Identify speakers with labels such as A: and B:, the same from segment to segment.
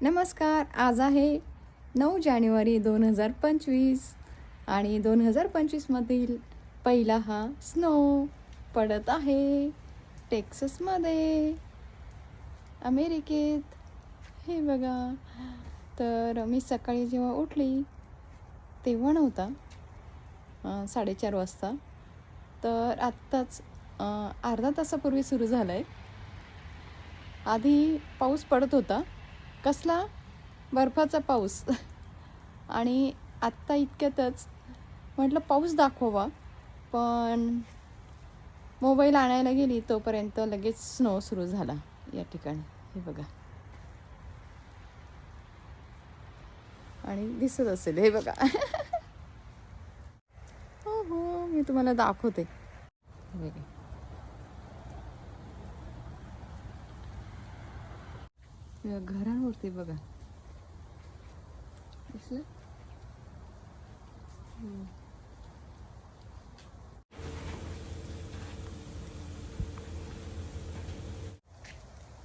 A: नमस्कार आज आहे नऊ जानेवारी दोन हजार पंचवीस आणि दोन हजार पंचवीसमधील पहिला हा स्नो पडत आहे टेक्ससमध्ये. अमेरिकेत. हे बघा तर मी सकाळी जेव्हा उठली तेव्हा नव्हता साडेचार वाजता. तर आत्ताच अर्धा तासापूर्वी सुरू झालं आहे आधी पाऊस पडत होता कसला? बर्फाचा पाऊस. आणि आत्ता इतक्यातच म्हटलं पाऊस दाखवावा पण मोबाईल आणायला गेली तोपर्यंत लगेच स्नो सुरू झाला या ठिकाणी. हे बघा. आणि दिसत असेल हे बघा. हो हो मी तुम्हाला दाखवते. बघा. घरांवरती बघा. दिसलं?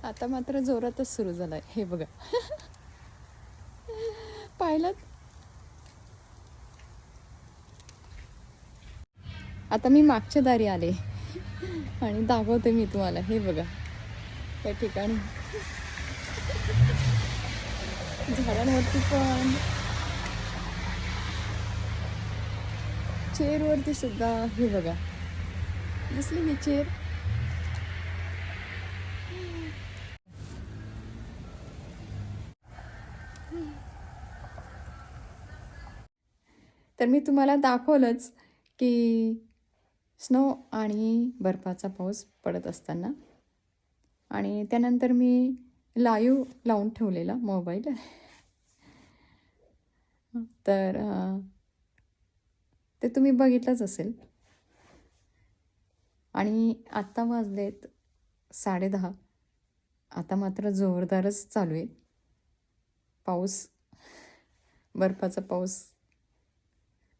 A: आता मात्र जोरातच सुरू झालाय. हे बघा. पाहिलं? आता मी मागच्या दारी आले. आणि दाखवते मी तुम्हाला. हे बघा. त्या ठिकाणी. झाडांवरती पण. चेअरवरती सुद्धा हे बघा. दिसली ही चेअर. तर मी तुम्हाला दाखवलंच की स्नो आणि बर्फाचा पाऊस पडत असताना. आणि त्यानंतर मी लाईव्ह लावून ठेवलेला मोबाईल. तर ते तुम्ही बघितलंच असेल. आणि आत्ता वाजलेत साडेदहा. आता मात्र जोरदारच चालू आहे. पाऊस बर्फाचा पाऊस.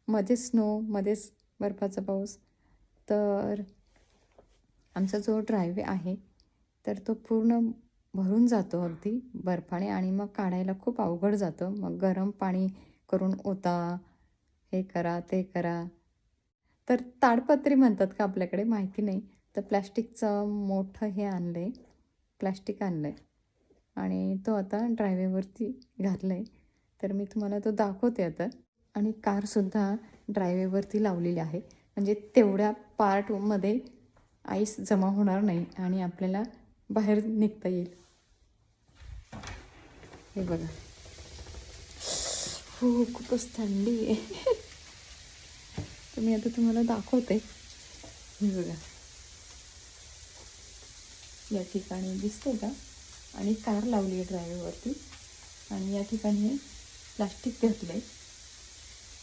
A: मध्ये स्नो मध्येच बर्फाचा पाऊस. तर आमचा जो ड्रायवे आहे तर तो पूर्ण भरून जातो अगदी बर्फाने आणि मग काढायला खूप अवघड जातं. मग गरम पाणी करून ओता हे करा ते करा. तर ताडपत्री म्हणतात का आपल्याकडे? माहिती नाही. तर प्लॅस्टिकचं मोठं हे आणलं आहे प्लॅस्टिक आणलं आहे आणि तो आता ड्रायवेवरती घातलं आहे तर मी तुम्हाला तो दाखवते आता. आणि कारसुद्धा ड्रायवेवरती लावलेली आहे. म्हणजे तेवढ्या पार्टमध्ये आईस जमा होणार नाही आणि आपल्याला बाहेर निघता येईल. हे बघा. हो खूपच थंडी आहे. तर मी आता तुम्हाला दाखवते. हे बघा. या ठिकाणी दिसते का? आणि कार लावली आहे ड्रायव्हरवरती आणि या ठिकाणी प्लास्टिक घातलं आहे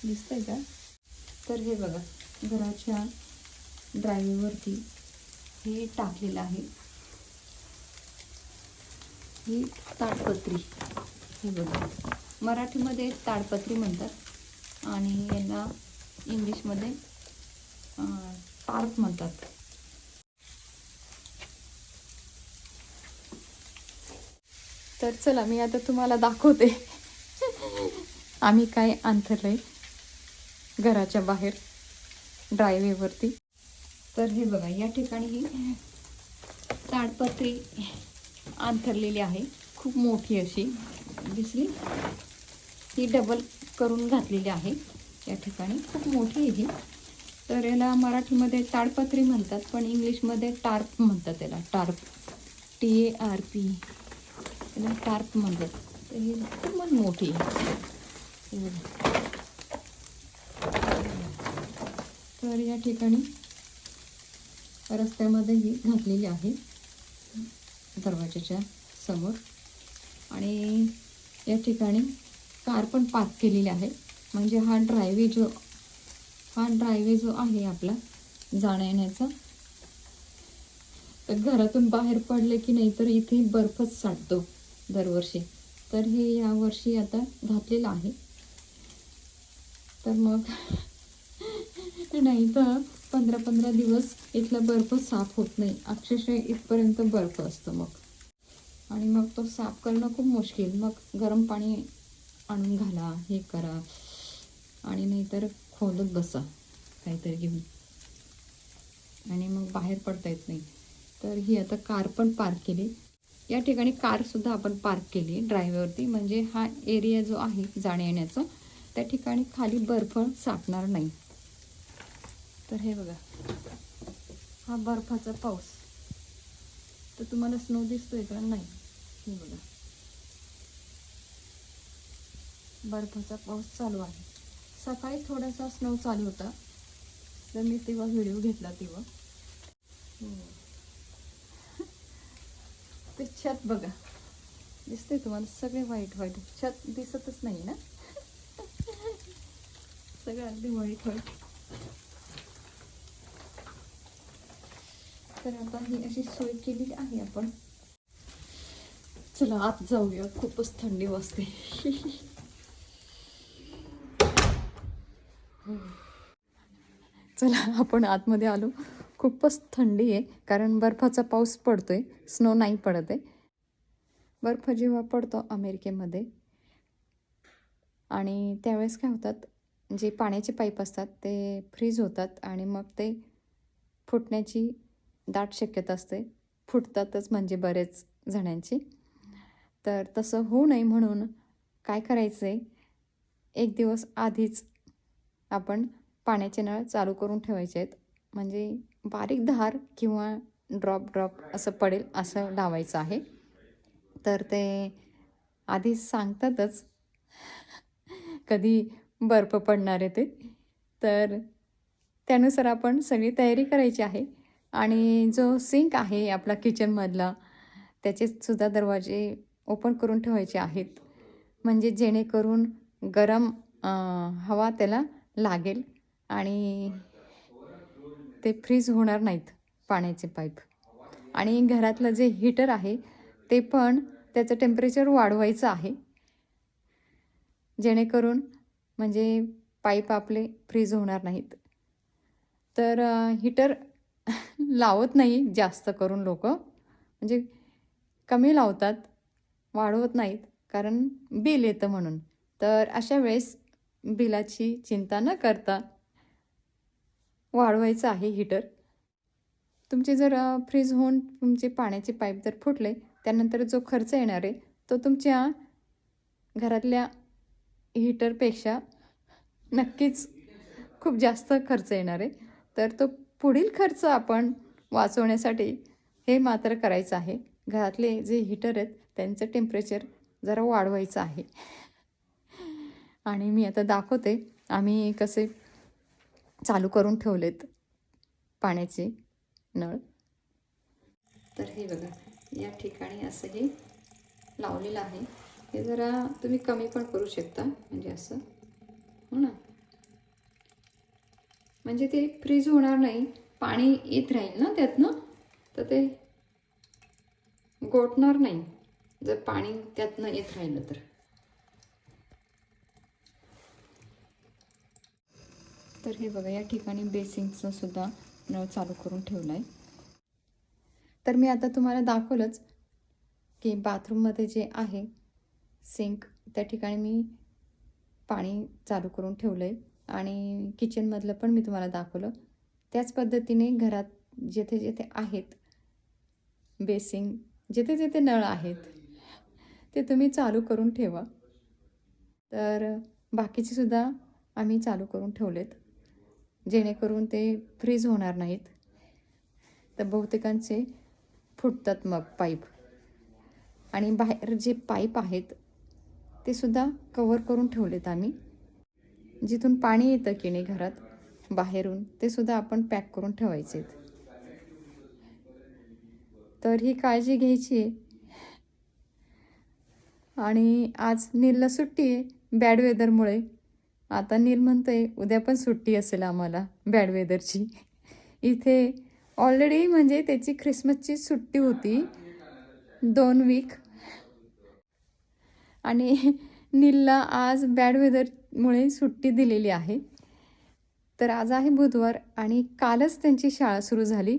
A: दिसतंय का? तर हे बघा घराच्या ड्रायव्हरवरती हे टाकलेलं आहे. ही ताटपत्री. हे बघा. मराठीमध्ये ताडपत्री म्हणतात आणि याला इंग्लिशमध्ये अं, टार्प म्हणतात. तर चला मी आता तुम्हाला दाखवते. आम्ही काय अंतरलंय घराच्या बाहेर ड्रायवेवरती तर हे बघा या ठिकाणी ही ताडपत्री अंथरलेली आहे. खूप मोठी अशी. दिसली. ही डबल करून घातलेली आहे. या ठिकाणी खूप मोठी आहे ही. तर याला मराठीमध्ये ताडपत्री म्हणतात पण इंग्लिशमध्ये टार्प म्हणतात त्याला tarp. T A R P याला टार्प म्हणतात. तर ही खूप मोठी आहे. तर या ठिकाणी रस्त्यामध्ये ही घातलेली आहे. दरवाजाच्या समोर. आणि या ठिकाणी कार पण पार्क केलेली आहे. म्हणजे हा ड्रायवे जो हा ड्रायवे जो आहे आपला जाण्या येण्याचा तर घरातून बाहेर पडले की नाही तर इथे बर्फच साठतो दरवर्षी. तर हे यावर्षी आता घातलेलं आहे. तर मग नाही तर पंधरा पंधरा दिवस इथला बर्फ साफ होत नाही. अक्षरशः इथपर्यंत बर्फ असतो मग. आणि मग तो साफ करणं खूप मुश्किल. मग गरम पाणी आणून घाला हे करा. आणि नाहीतर खोलत बसा काहीतरी घेऊन. आणि मग बाहेर पडता येत नाही. तर ही आता कार पण पार्क केली. या ठिकाणी कारसुद्धा आपण पार्क केली ड्रायव्हरवरती. म्हणजे हा एरिया जो आहे जाण्या येण्याचा त्या ठिकाणी खाली बर्फ साठणार नाही. तर हे बघा. हा बर्फाचा पाऊस. तर तुम्हाला स्नो दिसतोय का? नाही. हे बघा बर्फाचा पाऊस चालू आहे. सकाळी थोडासा स्नो चालू होता. तर मी तेव्हा व्हिडिओ घेतला तेव्हा. हो. ते छत बघा. दिसते तुम्हाला सगळे व्हाईट व्हाईट छत दिसतच नाही ना? सगळं अगदी व्हाईट व्हाईट तर आता ही अशी सोय केलेली आहे आपण. चला आत जाऊया. खूपच थंडी वाजते. चला आपण आतमध्ये आलो. खूपच थंडी आहे कारण बर्फाचा पाऊस पडतोय. स्नो नाही पडत आहे. बर्फ जेव्हा पडतो अमेरिकेमध्ये आणि त्यावेळेस काय होतात जे पाण्याचे पाईप असतात ते फ्रीज होतात आणि मग ते फुटण्याची दाट शक्यता असते. फुटतातच म्हणजे बरेच जणांची. तर तसं होऊ नये म्हणून काय करायचं आहे एक दिवस आधीच आपण पाण्याचे नळ चालू करून ठेवायचे आहेत. म्हणजे बारीक धार किंवा ड्रॉप ड्रॉप असं पडेल असं लावायचं आहे. तर ते आधी सांगतातच. कधी बर्फ पडणार आहे ते. तर त्यानुसार आपण सगळी तयारी करायची आहे. आणि जो सिंक आहे आपला किचनमधला त्याचे सुद्धा दरवाजे ओपन करून ठेवायचे आहेत. म्हणजे जेणेकरून गरम हवा त्याला लागेल आणि ते फ्रीज होणार नाहीत पाण्याचे पाईप. आणि घरातलं जे हीटर आहे ते पण त्याचं टेम्परेचर वाढवायचं आहे. जेणेकरून म्हणजे पाईप आपले फ्रीज होणार नाहीत. तर हीटर लावत नाही जास्त करून लोक. म्हणजे कमी लावतात. वाढवत नाहीत. कारण बिल येतं म्हणून. तर अशा वेळेस बिलाची चिंता न करता वाढवायचं आहे हीटर. तुमचे जर फ्रीज होऊन तुमचे पाण्याचे पाईप जर फुटले त्यानंतर जो खर्च येणार आहे तो तुमच्या घरातल्या हीटरपेक्षा नक्कीच खूप जास्त खर्च येणार आहे. तर तो पुढील खर्च आपण वाचवण्यासाठी हे मात्र करायचं आहे. घरातले जे हीटर आहेत त्यांचं टेम्परेचर जरा वाढवायचं आहे. आणि मी आता दाखवते आम्ही कसे चालू करून ठेवलेत पाण्याचे नळ. तर हे बघा या ठिकाणी असं हे लावलेलं आहे. हे जरा तुम्ही कमी पण करू शकता म्हणजे असं. हो ना? म्हणजे ते फ्रीज होणार नाही पाणी येत राहील ना त्यातनं? तर ते गोठणार नाही. जर पाणी त्यातनं येत राहिलं तर? तर हे बघा या ठिकाणी बेसिंगचं सुद्धा नळ चालू करून ठेवलं आहे तर मी आता तुम्हाला दाखवलंच की बाथरूममध्ये जे आहे सिंक त्या ठिकाणी मी पाणी चालू करून ठेवलं आहे आणि किचनमधलं पण मी तुम्हाला दाखवलं. त्याच पद्धतीने घरात जेथे जेथे आहेत बेसिंग जिथे जिथे नळ आहेत ते तुम्ही चालू करून ठेवा. तर बाकीचे सुद्धा आम्ही चालू करून ठेवलेत. जेणेकरून ते फ्रीज होणार नाहीत. तर बहुतेकांचे फुटतात मग पाईप. आणि बाहेर जे पाईप आहेत ते सुद्धा कवर करून ठेवलेत आम्ही. जिथून पाणी येतं की नाही घरात बाहेरून ते सुद्धा आपण पॅक करून ठेवायचे आहेत तर ही काळजी घ्यायची आहे. आणि आज नीलला सुट्टी आहे बॅड वेदरमुळे आता नील म्हणतोय उद्या पण सुट्टी असेल आम्हाला बॅड वेदरची इथे ऑलरेडी म्हणजे त्याची ख्रिसमसची सुट्टी होती दोन वीक आणि नीलला आज बॅड वेदरमुळे सुट्टी दिलेली आहे. तर आज आहे बुधवार आणि कालच त्यांची शाळा सुरू झाली.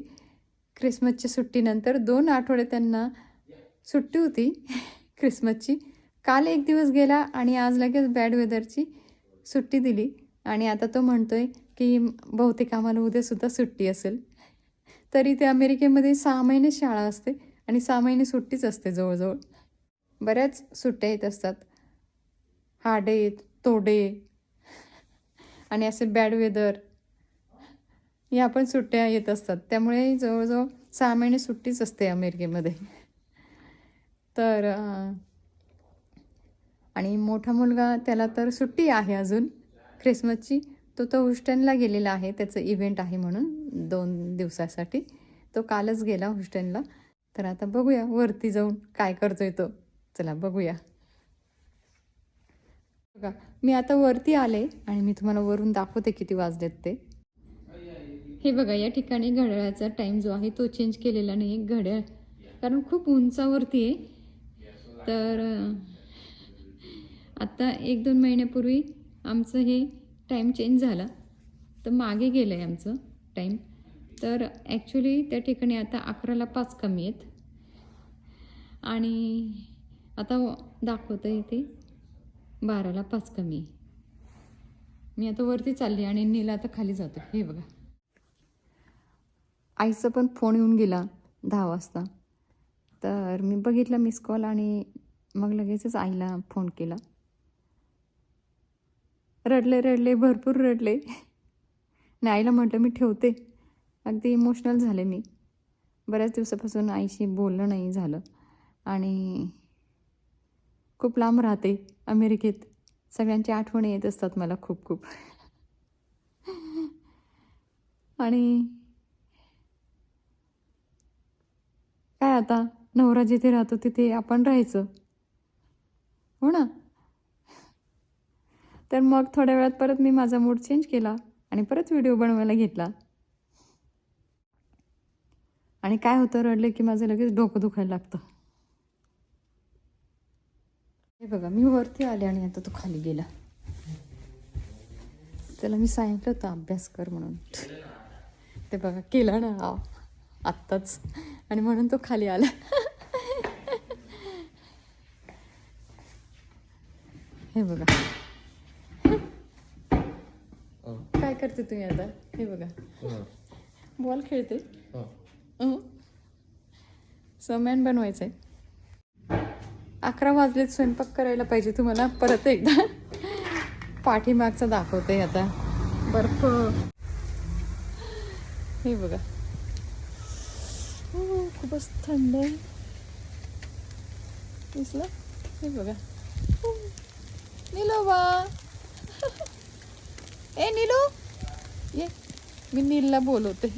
A: ख्रिसमसच्या सुट्टीनंतर दोन आठवडे त्यांना सुट्टी होती. ख्रिसमसची काल एक दिवस गेला आणि आज लगेच बॅड वेदरची सुट्टी दिली. आणि आता तो म्हणतो आहे की बहुतेक आम्हाला उद्यासुद्धा सुट्टी असेल. तरी ते अमेरिकेमध्ये सहा महिने शाळा असते आणि सहा महिने सुट्टीच असते जवळजवळ. बऱ्याच सुट्ट्या येत असतात. हाडे तोडे आणि असे बॅड वेदर या पण सुट्ट्या येत असतात. त्यामुळे जवळजवळ सहा महिने सुट्टीच असते अमेरिकेमध्ये. तर आणि मोठा मुलगा त्याला तर सुट्टी आहे अजून ख्रिसमसची. तो तो हुस्टनला गेलेला आहे. त्याचं इव्हेंट आहे म्हणून दोन दिवसासाठी. तो कालच गेला हुस्टनला तर आता बघूया वरती जाऊन काय करतोय तो. चला बघूया. बघा मी आता वरती आले आणि मी तुम्हाला वरून दाखवते किती वाजलेत ते. हे बघा या ठिकाणी घड्याळाचा टाईम जो आहे तो चेंज केलेला नाही घड्याळ. कारण खूप उंचावरती आहे. तर आत्ता एक दोन महिन्यापूर्वी आमचं हे टाईम चेंज झाला. तर मागे गेलं आहे आमचं टाईम तर ॲक्च्युली त्या ठिकाणी आता अकराला पाच कमी आहेत. आणि आता दाखवतं इथे बाराला पाच कमी. आहे मी आता वरती चालली आणि नीला आता खाली जातो. हे बघा. आईचा पण फोन येऊन गेला दहा वाजता. तर मी बघितला मिस कॉल आणि मग लगेचच आईला फोन केला. रडले रडले भरपूर रडले. आणि आईला म्हटलं मी ठेवते. अगदी इमोशनल झाले मी. बऱ्याच दिवसापासून आईशी बोलणं नाही झालं. आणि खूप लांब राहते अमेरिकेत. सगळ्यांची आठवणी येत असतात मला खूप खूप. आणि काय आता? नवरा जिथे राहतो तिथे आपण राहायचं. हो ना? तर मग थोड्या वेळात परत मी माझा मूड चेंज केला आणि परत व्हिडिओ बनवायला घेतला. आणि काय होतं रडलं की माझं लगेच डोकं दुखायला लागतं. हे बघा मी वरती आले आणि आता तो खाली गेला. त्याला मी सांगितलं होतं अभ्यास कर म्हणून. ते बघा केला ना आत्ताच. आणि म्हणून तो खाली आला. हे बघा. काय करते तुम्ही आता? हे बघा. बॉल खेळते. समॅन बनवायचंय. अकरा वाजलेत स्वयंपाक करायला पाहिजे तुम्हाला. परत एकदा पाठीमागचं दाखवते आता. बर्फ. हे बघा. हो खूपच थंड आहे. दिसलं? हे बघा. नीलो बा. ए नीलो. ये मी नीलला बोलवते.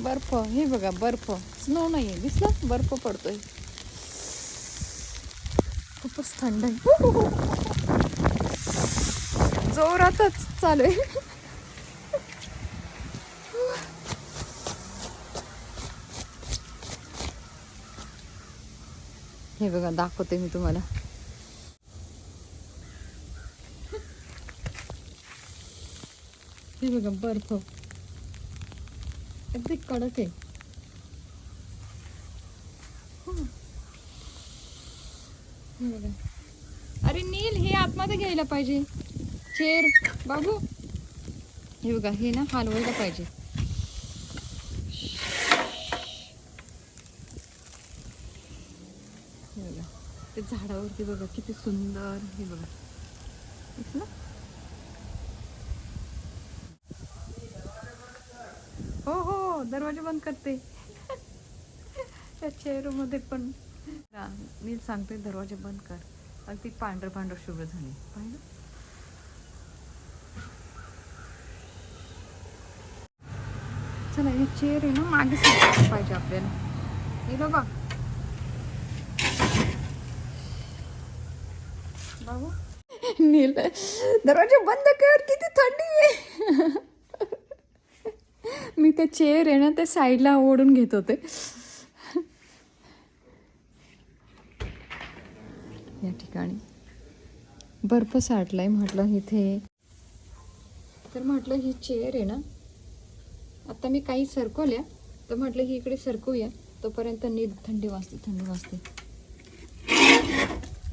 A: बर्फ हे बघा बर्फ. स्नो नाहीये दिसला? बर्फ पडतोय. खूपच थंड आहे. हो, हो, हो. जोरातच चालू आहे. हे बघा दाखवते मी तुम्हाला हे बघा बर्फ अगदी कडक आहे बघा. अरे नील हे आतमध्ये घ्यायला पाहिजे. चेर बाबू. हे बघा हे ना हलवायला पाहिजे हे बघा ते झाडावरती बघा किती सुंदर हे बघा. दिसलं? हो हो दरवाजा बंद करते. त्या चेअरमध्ये पण. मी सांगते दरवाजा बंद कर. अगदी पांढरं पांढरं शुभ्र झाले. पाहिलं? चला हे चेअर आहे ना मागे पाहिजे आपल्याला. हे बघा. नील दरवाजा बंद कर किती थंडी आहे. मी ते चेअर आहे ना ते साईडला ओढून घेत होते. या ठिकाणी. बर्फ साठलाय म्हटलं इथे. तर म्हटलं ही चेअर आहे ना आता मी काही सरकवल्या तर म्हटलं ही इकडे सरकवूया तोपर्यंत नीट थंडी वाजते थंडी वाजते.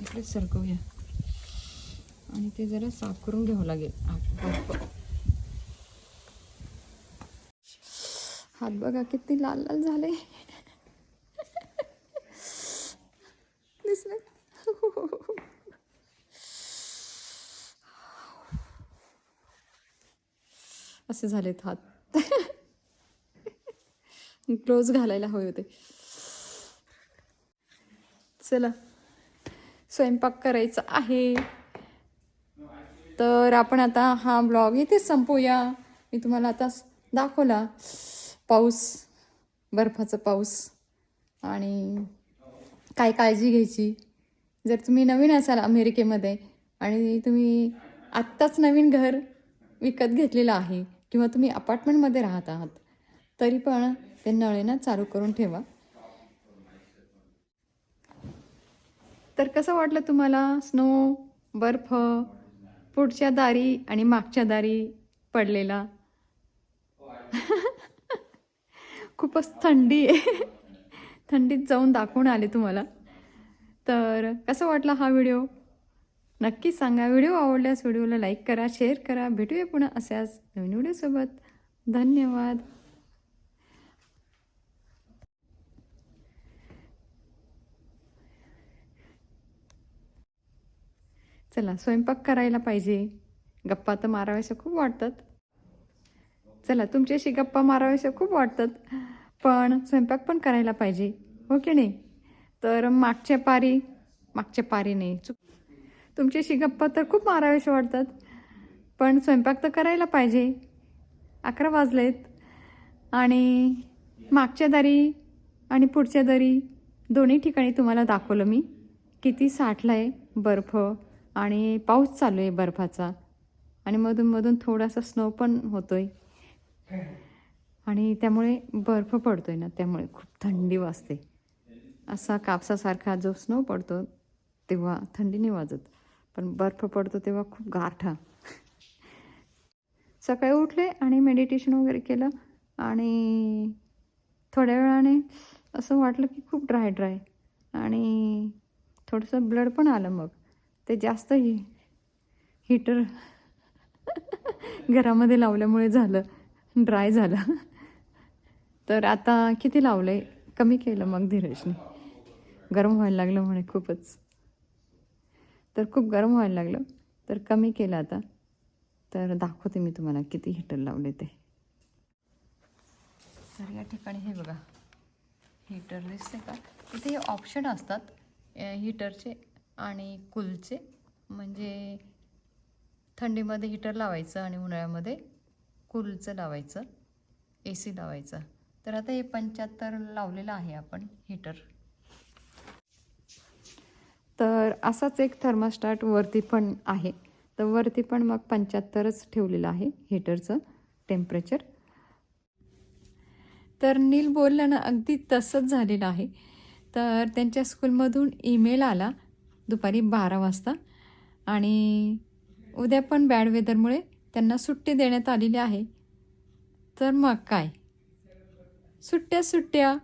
A: इकडे सरकवूया आणि ते जरा साफ करून घ्यावं लागेल. हात बघा किती लाल लाल झाले. दिसले? असे झालेत हात. क्लोज घालायला हवे होते. चला स्वयंपाक करायचा आहे. तर आपण आता हा ब्लॉग इथेच संपवूया मी तुम्हाला आता दाखवला. पाऊस बर्फाचा पाऊस. आणि काय काळजी घ्यायची? जर तुम्ही नवीन असाल अमेरिकेमध्ये आणि तुम्ही आत्ताच नवीन घर विकत घेतलेलं आहे किंवा तुम्ही अपार्टमेंटमध्ये राहत आहात तरी पण ते नळेनं चालू करून ठेवा. तर कसं वाटलं तुम्हाला? स्नो बर्फ पुढच्या दारी आणि मागच्या दारी पडलेला. खूपच थंडी आहे. थंडीत जाऊन दाखवून आले तुम्हाला. तर कसं वाटला हा व्हिडिओ? नक्की सांगा. व्हिडिओ आवडल्यास व्हिडिओला लाईक करा शेअर करा. भेटूया पुन्हा अशाच नवीन व्हिडिओसोबत. धन्यवाद. चला स्वयंपाक करायला पाहिजे. गप्पा तर माराव्याशा खूप वाटतात. चला तुमच्याशी गप्पा माराव्याशा खूप वाटतात. पण स्वयंपाक पण करायला पाहिजे हो की नाही? तर मागच्या पारी मागच्या पारी नाही. चुक तुमच्याशी गप्पा तर खूप माराव्याशा वाटतात. पण स्वयंपाक तर करायला पाहिजे. अकरा वाजलेत. आणि मागच्या दारी आणि पुढच्या दारी दोन्ही ठिकाणी तुम्हाला दाखवलं मी. किती साठला आहे बर्फ. आणि पाऊस चालू आहे बर्फाचा. आणि मधून मधून थोडासा स्नो पण होतो आहे आणि त्यामुळे बर्फ पडतो आहे ना त्यामुळे खूप थंडी वाजते. असा कापसासारखा जो स्नो पडतो तेव्हा थंडी नाही वाजत. पण बर्फ पडतो तेव्हा खूप गारठा. सकाळी उठले आणि मेडिटेशन वगैरे केलं आणि थोड्या वेळाने असं वाटलं की खूप ड्राय ड्राय आणि थोडंसं ब्लड पण आलं मग. ते जास्त ही हीटर घरामध्ये लावल्यामुळे झालं ड्राय झालं. तर आता किती लावलं आहे कमी केलं मग धीरजने. गरम व्हायला लागलं म्हणे खूपच. तर खूप गरम व्हायला लागलं तर कमी केलं आता. तर दाखवते मी तुम्हाला किती हीटर लावले ते. तर या ठिकाणी हे बघा हीटर दिसते का? इथे हे ऑप्शन असतात हीटरचे आणि कूलचे म्हणजे थंडीमध्ये हीटर लावायचं आणि उन्हाळ्यामध्ये कूलचं लावायचं ए सी लावायचं. तर आता हे पंच्याहत्तर लावलेलं आहे आपण हीटर. तर असाच एक थर्मास्टार्ट वरती पण आहे. तर वरती पण मग पंच्याहत्तरच ठेवलेलं आहे हीटरचं टेम्परेचर तर नील बोललं ना अगदी तसंच झालेलं आहे. तर त्यांच्या स्कूलमधून ईमेल आला. दुपारी बारा वाजता. आणि उद्या पण बॅड वेदरमुळे त्यांना सुट्टी देण्यात आलेली आहे. तर मग काय? सुट्ट्या सुट्ट्या.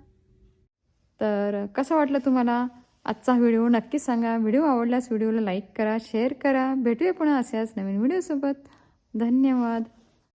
A: तर कसं वाटलं तुम्हाला आजचा व्हिडिओ? नक्की सांगा. व्हिडिओ आवडल्यास व्हिडिओला लाईक करा शेअर करा. भेटूया पुन्हा अशाच नवीन व्हिडिओसोबत धन्यवाद.